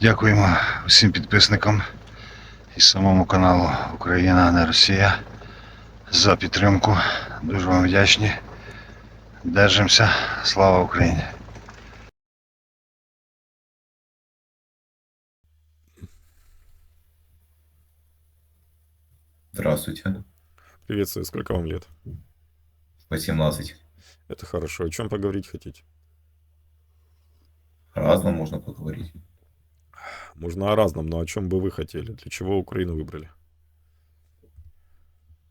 Дякуємо усім підписникам і самому каналу Україна, не Росія за підтримку. Дуже вам вдячні. Держимося. Слава Україні! Здравствуйте. Приветствую, сколько вам лет? 18. Это хорошо. О чем поговорить хотите? Разно можно поговорить. Можно о разном, но о чем бы вы хотели? Для чего Украину выбрали?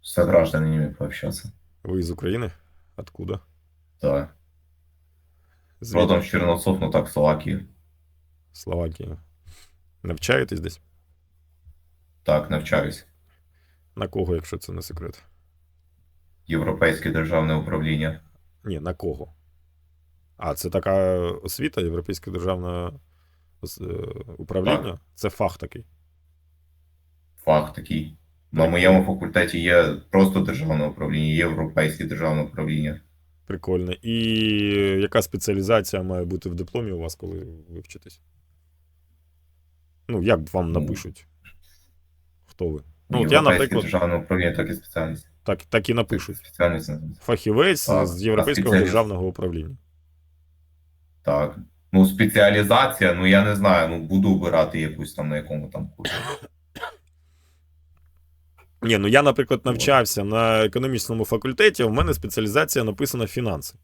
С согражданами пообщаться. Вы из Украины? Откуда? Да. Звідки? Родом з Черновцов, ну так, Словакії. Словакія. Навчаєтесь десь? Так, навчаюсь. На кого, якщо це не секрет? Європейське державне управління. Ні, на кого? А, це така освіта, Європейське державне е, управління? Це фах такий. Фах такий. На моєму факультеті є просто державне управління, європейське державне управління. Прикольно. І яка спеціалізація має бути в дипломі у вас, коли ви вчитесь? Ну, як вам Ну, напишуть? Хто ви? Ну, от я, наприклад, державне управління, так і спеціальність. так, так і напишуть. Спеціальність. Фахівець Так, з Європейського державного управління. Так. Ну, спеціалізація, ну я не знаю, ну буду обирати якусь там на якому там курсі. Ні, ну я, наприклад, навчався на економічному факультеті, у мене спеціалізація написана фінанси.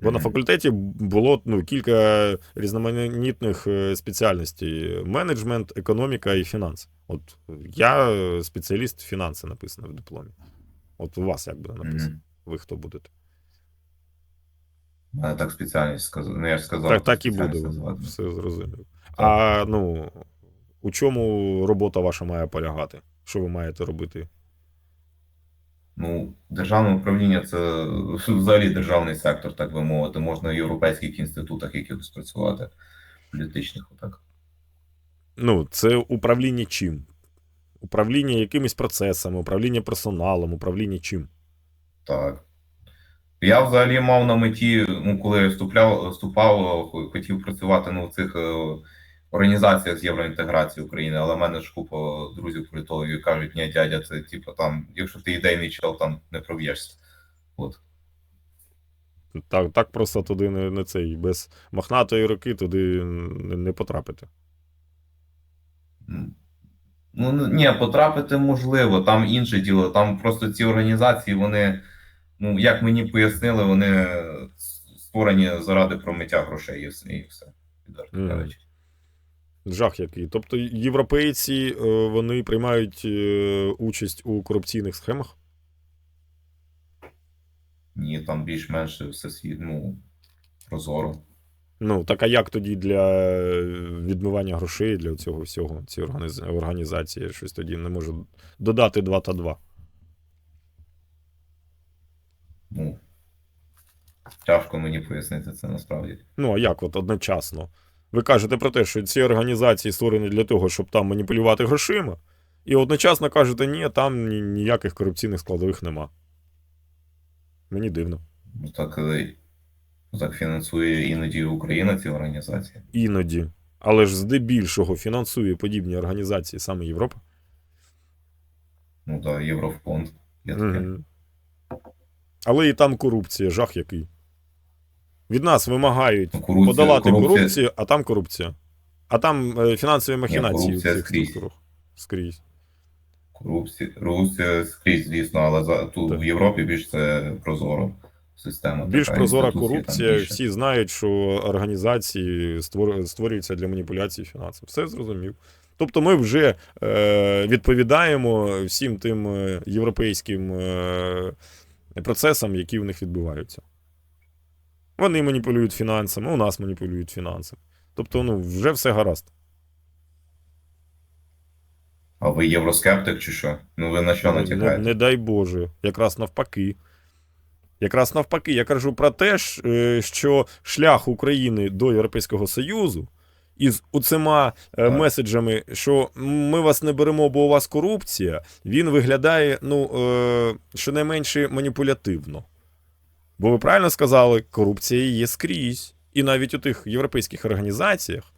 Бо на факультеті було ну, кілька різноманітних е, спеціальностей: менеджмент, економіка і фінанси. От я спеціаліст фінанси написано в дипломі. От у вас як буде написано? Ви хто будете? Мене так спеціальність сказав. Ну, я ж сказав. Так, так і буде, спеціальність все зрозуміло. А ну, у чому робота ваша має полягати? Що ви маєте робити? Ну, державне управління це взагалі державний сектор, так би мовити. Можна в європейських інститутах якихось працювати, політичних, отак. Ну, це управління чим? Управління якимись процесами, управління персоналом, управління чим? Так. Я взагалі мав на меті, ну, коли я вступляв, вступав, хотів працювати ну, в цих організаціях з євроінтеграції України, але в мене ж купа друзів політологів кажуть, ні, дядя, це типу там, якщо ти ідейний чел, там не проб'єшся. От. Так, так просто туди не, не цей, без мохнатої руки туди не, не потрапити. Ну, ні, потрапити можливо, там інше діло. Там просто ці організації, вони, ну, як мені пояснили, вони створені заради промиття грошей і все. І все кажучи. Жах який. Тобто європейці е, вони приймають е, участь у корупційних схемах? Ні, там більш-менш все ну, прозоро. Ну, так а як тоді для е, відмивання грошей для цього всього, ці організації щось тоді не можу додати 2 та 2? Ну, тяжко мені пояснити це насправді. Ну, а як от одночасно? Ви кажете про те, що ці організації створені для того, щоб там маніпулювати грошима, і одночасно кажете, ні, там ніяких корупційних складових нема. Мені дивно. Ну, так, е, так фінансує іноді Україна ці організації. Іноді. Але ж здебільшого фінансує подібні організації саме Європа. Ну, так, Єврофонд. Є таке. Але і там корупція, жах який. Від нас вимагають корупція- подолати корупція- корупцію, а там корупція. А там е, фінансові махінації у корупція цих скрізь. структурах. Скрізь. Корупція, корупція скрізь, звісно, але за, тут Так. в Європі більш це прозоро система. Більш така, прозора інституції там корупція. більше. Всі знають, що організації створ- створюються для маніпуляції фінансів. Все зрозумів. Тобто ми вже е, відповідаємо всім тим е, європейським е, процесам, які в них відбуваються. Вони маніпулюють фінансами, у нас маніпулюють фінансами. Тобто, ну, вже все гаразд. А ви євроскептик чи що? Ну ви на що Не, натякаєте? не дай Боже, якраз навпаки. Якраз навпаки, я кажу про те, е, що шлях України до Європейського Союзу із оцима е, Так. меседжами, що ми вас не беремо, бо у вас корупція, він виглядає, ну, е, щонайменше маніпулятивно. Бо ви правильно сказали, корупція є скрізь. І навіть у тих європейських організаціях,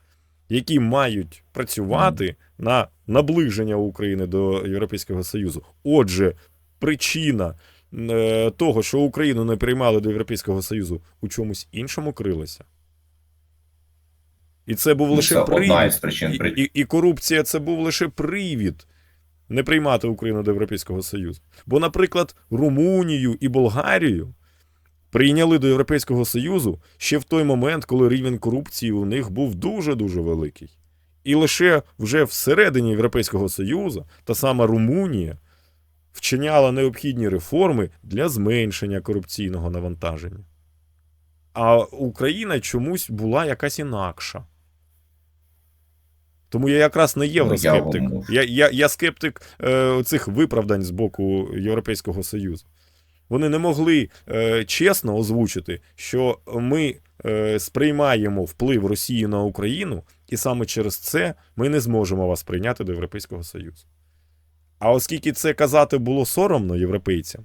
які мають працювати на наближення України до Європейського Союзу. Отже, причина е, того, що Україну не приймали до Європейського Союзу, у чомусь іншому крилася. І це був Ну, лише це привід. причин. І, і, і корупція це був лише привід не приймати Україну до Європейського Союзу. Бо, наприклад, Румунію і Болгарію прийняли до Європейського Союзу ще в той момент, коли рівень корупції у них був дуже-дуже великий. І лише вже всередині Європейського Союзу та сама Румунія вчиняла необхідні реформи для зменшення корупційного навантаження. А Україна чомусь була якась інакша. Тому я якраз не євроскептик. Я Я, я, я скептик е, цих виправдань з боку Європейського Союзу. Вони не могли е, чесно озвучити, що ми е, сприймаємо вплив Росії на Україну, і саме через це ми не зможемо вас прийняти до Європейського Союзу. А оскільки це казати було соромно європейцям,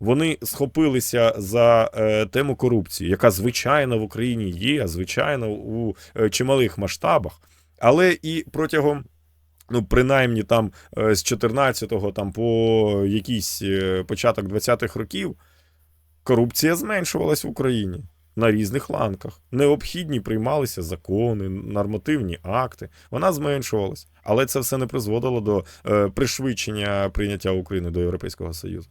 вони схопилися за е, тему корупції, яка звичайно в Україні є, звичайно у е, чималих масштабах, але і протягом. Ну, принаймні там е, з 14-го там по якийсь е, початок 20-х років корупція зменшувалась в Україні на різних ланках. Необхідні приймалися закони, нормативні акти. Вона зменшувалась, але це все не призводило до е, пришвидшення прийняття України до Європейського Союзу.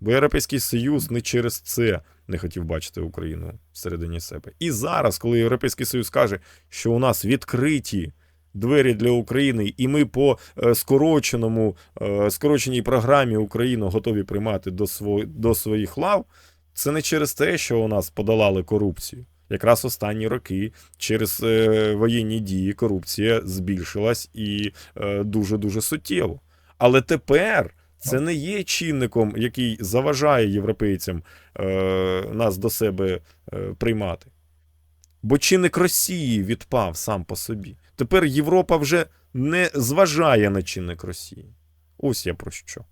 Бо Європейський Союз не через це не хотів бачити Україну всередині себе. І зараз, коли Європейський Союз каже, що у нас відкриті двері для України, і ми по е, скороченому, е, скороченій програмі Україну готові приймати до, сво, до своїх лав, це не через те, що у нас подолали корупцію. Якраз останні роки через е, воєнні дії корупція збільшилась і е, дуже-дуже суттєво. Але тепер це не є чинником, який заважає європейцям е, нас до себе е, приймати. Бо чинник Росії відпав сам по собі. Тепер Європа вже не зважає на чинник Росії. Ось я про що.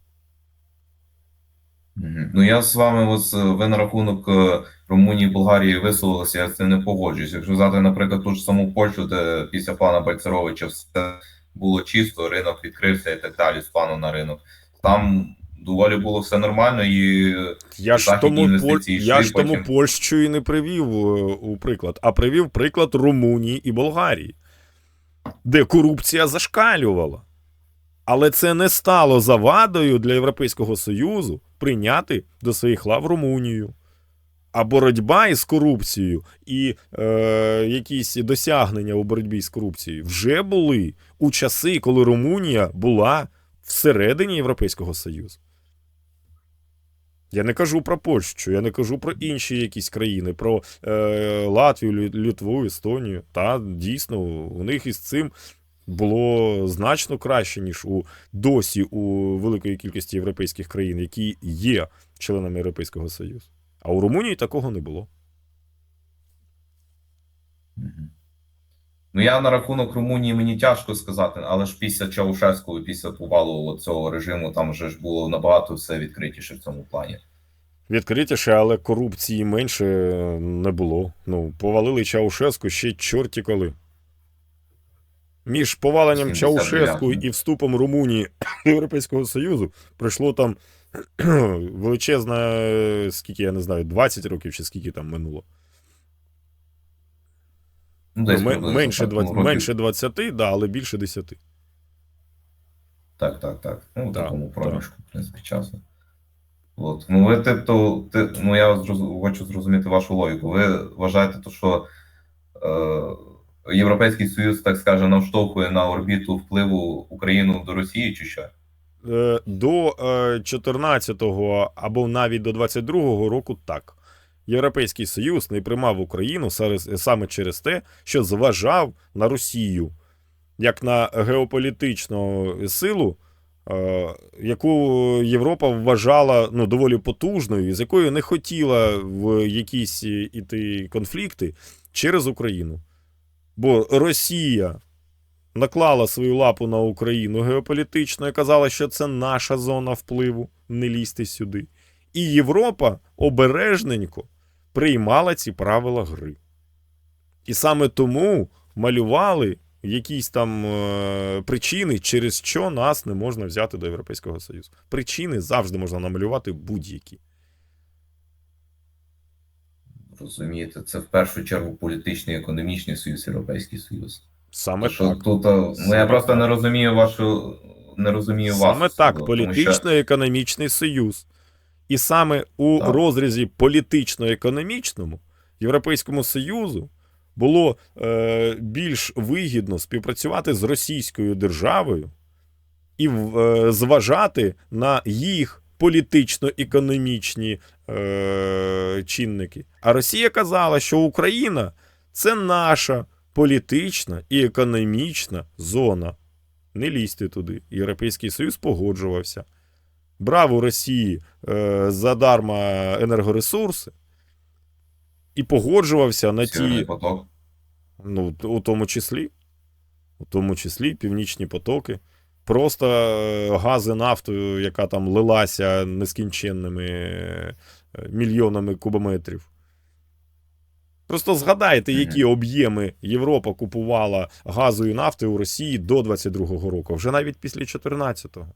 Ну я з вами, ось ви на рахунок е, Румунії, Болгарії висловилися, я з цим не погоджуюсь. Якщо взяти, наприклад, ту ж саму Польщу, де після пана Бальцеровича все було чисто, ринок відкрився і так далі, спано на ринок. Там доволі було все нормально і Я ж тому, Поль... я ж тому Польщу і не привів е, у приклад, а привів приклад Румунії і Болгарії, де корупція зашкалювала. Але це не стало завадою для Європейського Союзу прийняти до своїх лав Румунію. А боротьба із корупцією і е, якісь досягнення у боротьбі з корупцією вже були у часи, коли Румунія була всередині Європейського Союзу. Я не кажу про Польщу, я не кажу про інші якісь країни, про е, Латвію, Літву, Естонію. Та дійсно, у них із цим було значно краще, ніж у досі у великої кількості європейських країн, які є членами Європейського Союзу. А у Румунії такого не було. Ну, я на рахунок Румунії мені тяжко сказати, але ж після Чаушевського, після повалу цього режиму, там вже ж було набагато все відкритіше в цьому плані. Відкритіше, але корупції менше не було. Ну, повалили Чаушеску ще чорті коли. Між поваленням 79-го. Чаушеску і вступом Румунії до Європейського Союзу пройшло там величезна, е, скільки я не знаю, 20 років чи скільки там минуло. Ну, десь Ну, приблизно менше, так, 20, ну, років- менше 20, да, але більше 10. Так, так, так. Ну, в Так, такому проміжку, в принципі, часу. От. Ну, ви тобто, ти, ну, я зроз- хочу зрозуміти вашу логіку. Ви вважаєте, то, що е, Європейський Союз, так скаже, навштовхує на орбіту впливу Україну до Росії, чи що? Е, До 14-го або навіть до 22-го року так. Європейський Союз не приймав Україну саме через те, що зважав на Росію як на геополітичну силу, е, яку Європа вважала ну, доволі потужною, з якою не хотіла в якісь іти конфлікти через Україну. Бо Росія наклала свою лапу на Україну геополітично і казала, що це наша зона впливу, не лізьте сюди. І Європа обережненько приймала ці правила гри. І саме тому малювали якісь там е, причини, через що нас не можна взяти до Європейського Союзу. Причини завжди можна намалювати будь-які. Розумієте, це в першу чергу політичний і економічний союз, Європейський Союз. Саме що так. тут, е, ну Саме я просто так. не розумію вашу. Не розумію вас. Саме так, політично-економічний союз. І саме у Так. розрізі політично-економічному Європейському Союзу було е, більш вигідно співпрацювати з Російською державою і е, зважати на їх політично-економічні е, чинники. А Росія казала, що Україна це наша політична і економічна зона. Не лізьте туди. Європейський Союз погоджувався. Брав у Росії е, задарма енергоресурси і погоджувався на ті, поток. ну, у тому числі, у тому числі північні потоки. Просто е, гази нафту, яка там лилася нескінченними е, мільйонами кубометрів. Просто згадайте, які об'єми Європа купувала газу і нафти у Росії до 22-го року, вже навіть після 14-го.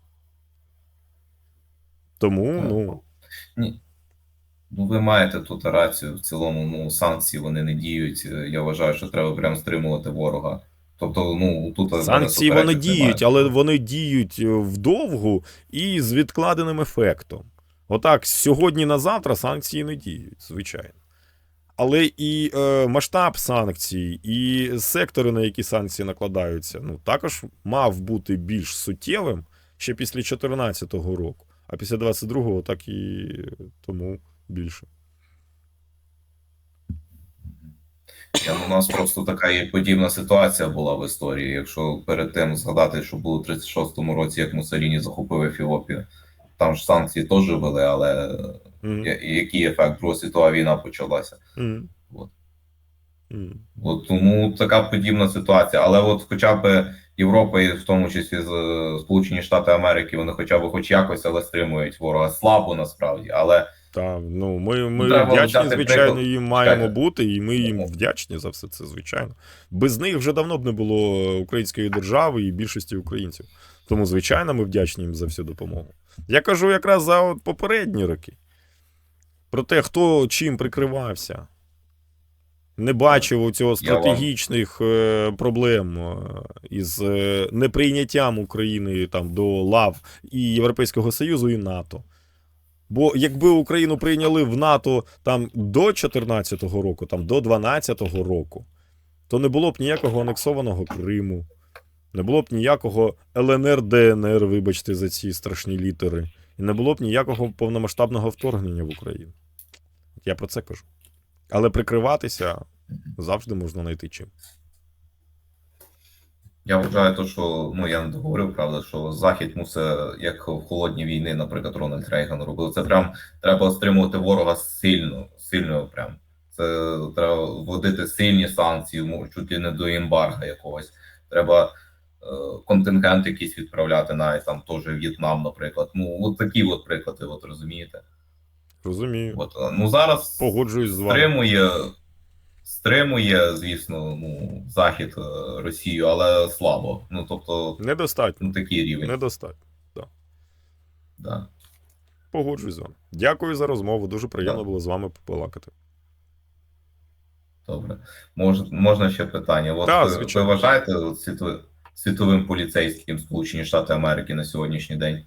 Тому, ну, Ні. Ну, ви маєте тут рацію. В цілому, ну, санкції вони не діють. Я вважаю, що треба прям стримувати ворога. Тобто, ну, тут санкції вони діють, але вони діють е, вдовгу і з відкладеним ефектом. Отак, з сьогодні на завтра санкції не діють, звичайно. Але і е, масштаб санкцій, і сектори, на які санкції накладаються, ну також мав бути більш суттєвим ще після 2014 року, а після 22-го так і тому більше. Я, ну, у нас просто така є подібна ситуація була в історії. Якщо перед тим згадати, що було у 36-му році, як Муссоліні захопив Ефіопію, там ж санкції теж ввели, але Мгм. я- який ефект Друга світова війна почалася? Мгм. От. От тому така подібна ситуація. Але от хоча б Європа, і в тому числі з Сполучені Штати Америки, вони хоча б хоч якось, але стримують ворога слабо насправді. Але Та ну ми, ми Треба вдячні, звичайно, приклад. їм маємо бути, і ми їм вдячні за все це, звичайно. Без них вже давно б не було української держави і більшості українців. Тому, звичайно, ми вдячні їм за всю допомогу. Я кажу якраз за от попередні роки. Про те, хто чим прикривався. Не бачив у цього Я вам- стратегічних е, проблем е, із е, неприйняттям України там до лав і Європейського Союзу, і НАТО. Бо якби Україну прийняли в НАТО там до 14-го року, там до 12-го року, то не було б ніякого анексованого Криму, не було б ніякого ЛНР, ДНР, вибачте, за ці страшні літери, і не було б ніякого повномасштабного вторгнення в Україну. Я про це кажу. Але прикриватися завжди можна знайти чим. я вважаю, то, що ну я не договорив, правда, що Захід мусить, як в холодній війни, наприклад, Рональд Рейган робив. Це прям треба стримувати ворога сильно, сильно прям. Це треба вводити сильні санкції, мо- чуть ли не до ембарга якогось. Треба е, контингент якийсь відправляти, навіть там теж В'єтнам, наприклад. Ну, от такі от приклади, от розумієте. Розумію. От, ну зараз Погоджуюсь з вами. стримує, стримує, звісно, ну, Захід е, Росію, але слабо. Ну, тобто, Недостатньо. ну, такий рівень. Недостатньо. Да. Погоджуюсь з вами. Дякую за розмову. Дуже приємно Так. було з вами побалакати. Добре. Мож, можна ще питання? От Так, ви, ви вважаєте от, світовим, світовим поліцейським Сполучені Штати Америки на сьогоднішній день?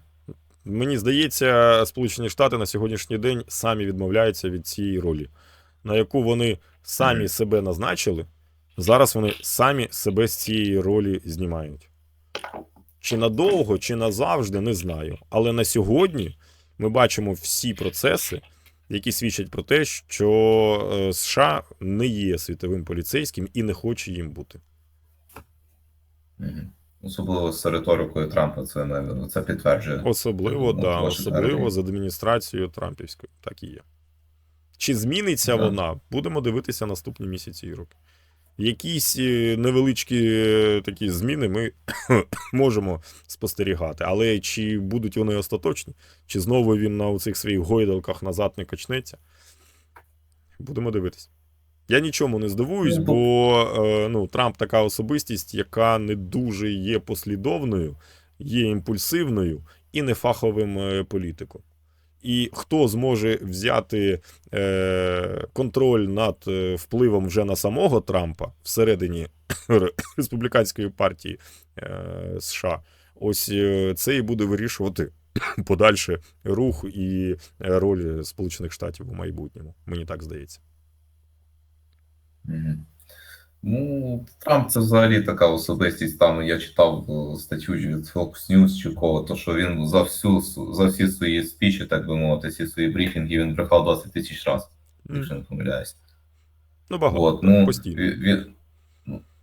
Мені здається, Сполучені Штати на сьогоднішній день самі відмовляються від цієї ролі, на яку вони самі себе назначили. Зараз вони самі себе з цієї ролі знімають. Чи надовго, чи назавжди, не знаю. Але на сьогодні ми бачимо всі процеси, які свідчать про те, що е, США не є світовим поліцейським і не хоче їм бути. Особливо з риторикою Трампа це, це підтверджує. Особливо, Ну, да, особливо з адміністрацією Трампівською. Так і є. Чи зміниться Да. вона? Будемо дивитися наступні місяці і роки. Якісь е, невеличкі е, такі зміни ми можемо спостерігати. Але чи будуть вони остаточні, чи знову він на цих своїх гойдалках назад не качнеться? Будемо дивитися. Я нічому не здивуюсь, Ну, бо е, ну, Трамп така особистість, яка не дуже є послідовною, є імпульсивною і нефаховим е, політиком. І хто зможе взяти е, контроль над е, впливом вже на самого Трампа всередині республіканської партії е, США, ось е, це і буде вирішувати подальше рух і е, роль Сполучених Штатів у майбутньому. Мені так здається. Мгм. Ну, Трамп це взагалі така особистість. Там я читав е, статтю від Fox News чи кого, то що він за всю за всі свої спічі, так би мовити, всі свої брифінги, він брехав 20 тисяч разів, якщо не помиляюсь. Ну, багато От, ну, постійно. він,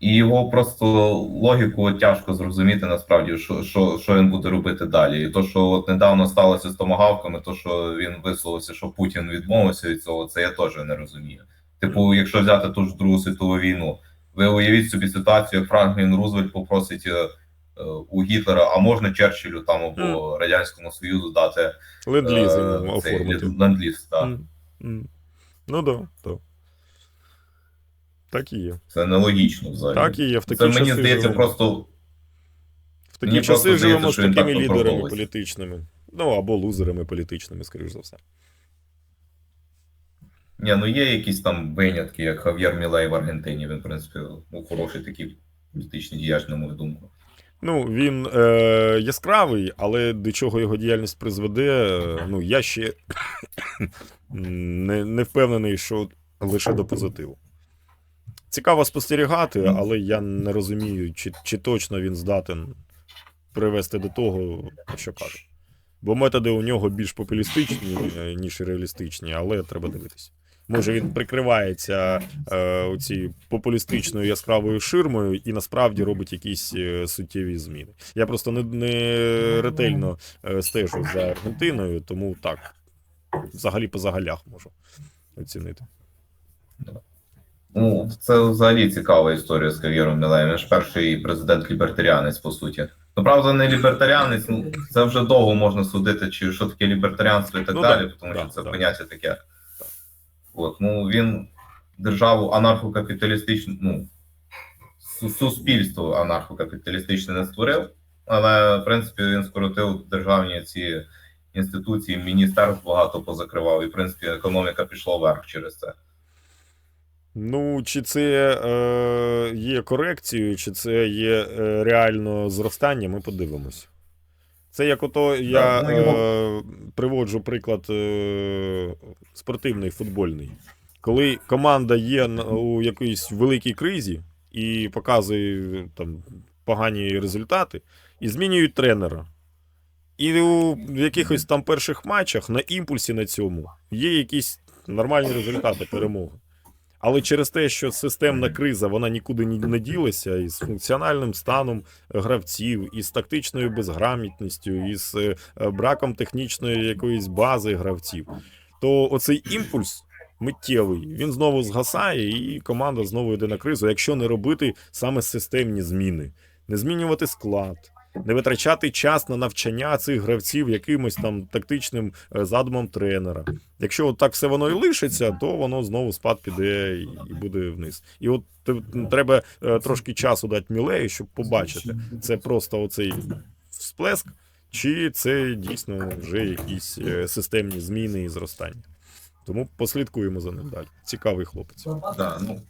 і його просто логіку тяжко зрозуміти насправді, що, що, що він буде робити далі. І то, що от недавно сталося з томагавками, то що він висловився, що Путін відмовився від цього, це я теж не розумію. Типу, якщо взяти ту ж Другу світову війну, ви уявіть собі ситуацію, як Франклін Рузвельт попросить е, е, у Гітлера, а можна Черчиллю там або Радянському Союзу дати Ленд-ліз е, цей ленд-ліз, так. М, м. Ну да, да. Так і є. Це нелогічно взагалі. Так і є. В такі Це мені часи здається живемо. просто В такі мені часи живемо з такими лідерами політичними. Ну або лузерами політичними, скоріш за все. Ні, ну є якісь там винятки, як Хав'єр Мілей в Аргентині. Він, в принципі, ну, хороший такий політичний діяч, на мою думку. Ну, він е, яскравий, але до чого його діяльність призведе, е, ну, я ще не, не впевнений, що лише до позитиву. Цікаво спостерігати, але я не розумію, чи, чи точно він здатен привести до того, що каже. Бо методи у нього більш популістичні, ніж реалістичні, але треба дивитися. Може, він прикривається е, оці популістичною яскравою ширмою і насправді робить якісь е, суттєві зміни. Я просто не, не ретельно е, стежу за Аргентиною, тому так, взагалі по загалях можу оцінити. Ну, це взагалі цікава історія з Хав'єром Мілеєм. Він ж перший президент-лібертаріанець, по суті. Ну, правда, не лібертаріанець, ну це вже довго можна судити, чи що таке лібертаріанство і так Ну, далі, да, тому да, що це да. поняття таке. От, ну, він державу анархокапіталістичну, ну, су- суспільство анархокапіталістичне не створив, але, в принципі, він скоротив державні ці інституції, міністерств багато позакривав, і, в принципі, економіка пішла вверх через це. Ну, чи це е, є корекцією, чи це є е, реально зростання, ми подивимось. Це як ото я е, приводжу приклад е, спортивний, футбольний. Коли команда є у якійсь великій кризі і показує там погані результати, і змінюють тренера. І у якихось там перших матчах на імпульсі на цьому є якісь нормальні результати перемоги. Але через те, що системна криза вона нікуди ні- не ділася, і з функціональним станом гравців, і з тактичною безграмотністю, і з е, браком технічної якоїсь бази гравців, то оцей імпульс миттєвий він знову згасає, і команда знову йде на кризу. Якщо не робити саме системні зміни, не змінювати склад. Не витрачати час на навчання цих гравців якимось там тактичним е, задумом тренера. Якщо от так все воно і лишиться, то воно знову спад піде і буде вниз. І от треба е, трошки часу дати Мілею, щоб побачити, це просто оцей всплеск, чи це дійсно вже якісь е, системні зміни і зростання. Тому послідкуємо за ним далі. Цікавий хлопець. Да, ну,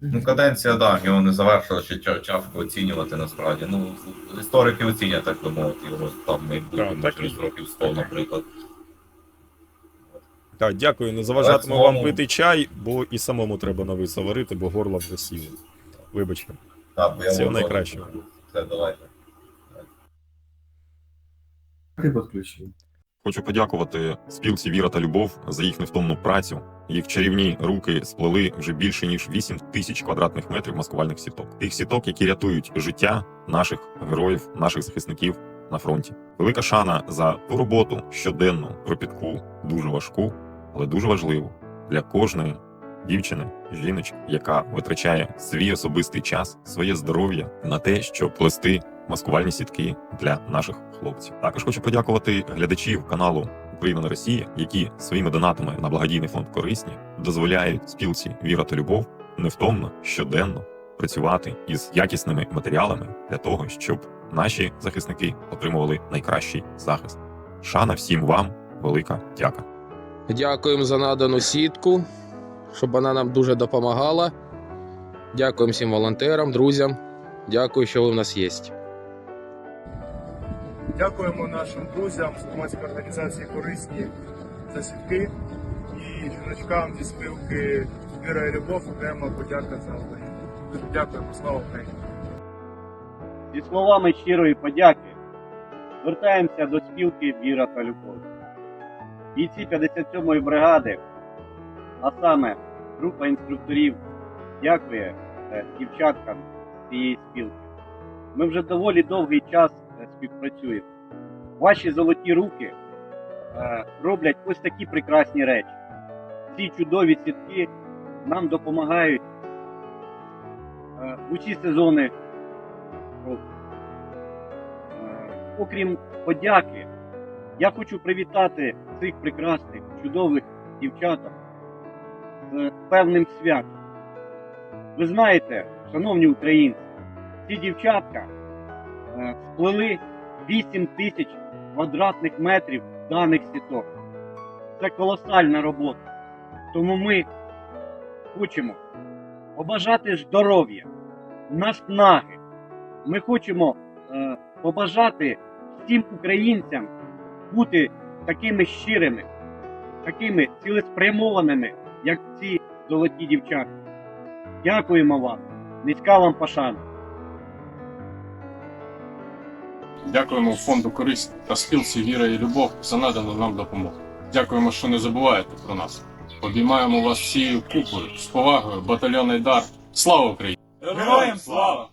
ну, каденція, да, його не завершила, ще тяжко оцінювати насправді. Ну, історики оцінять, так би мовити, його там може, через років 100, наприклад. Так, дякую. Не заважатиму вам знову. пити чай, бо і самому треба новий заварити, бо горло вже сіло. Вибачте. Так, бо я Всього найкращого. Все, давайте. Ти підключив. Хочу подякувати спілці Віра та Любов за їх невтомну працю. Їх чарівні руки сплели вже більше ніж 8 тисяч квадратних метрів маскувальних сіток. Тих сіток, які рятують життя наших героїв, наших захисників на фронті. Велика шана за ту роботу щоденну, кропітку, дуже важку, але дуже важливу для кожної дівчини жіночки, яка витрачає свій особистий час, своє здоров'я на те, щоб плести маскувальні сітки для наших хлопців. Також хочу подякувати глядачів каналу Україна на Росія, які своїми донатами на благодійний фонд корисні дозволяють спілці Віра та Любов невтомно щоденно працювати із якісними матеріалами для того, щоб наші захисники отримували найкращий захист. Шана всім вам, велика дяка. Дякуємо за надану сітку, щоб вона нам дуже допомагала. Дякуємо всім волонтерам, друзям. Дякую, що ви в нас є. Дякуємо нашим друзям з громадської організації Корисні за сітки і жіночкам зі спілки Віра і Любов окрема подяка за Україну. Дякуємо, слава Україні! Зі словами щирої подяки звертаємося до спілки Віра та Любов. Бійці 57-ї бригади, а саме група інструкторів, дякує е, дівчаткам цієї спілки. Ми вже доволі довгий час співпрацюємо. Ваші золоті руки е, роблять ось такі прекрасні речі. Ці чудові сітки нам допомагають е, в усі сезони року. Е, Окрім подяки, я хочу привітати цих прекрасних, чудових дівчаток з певним святом. Ви знаєте, шановні українці, ці дівчатка е, сплели 8 тисяч квадратних метрів даних сіток. Це колосальна робота. Тому ми хочемо побажати здоров'я, наснаги. Ми хочемо е, побажати всім українцям бути такими щирими, такими цілеспрямованими, як ці золоті дівчата. Дякуємо вам, низька вам пошана. Дякуємо фонду Користь та спілці Віра і Любов за надану нам допомогу. Дякуємо, що не забуваєте про нас. Обіймаємо вас всією купою з повагою, батальйонний дар. Слава Україні! Героям слава!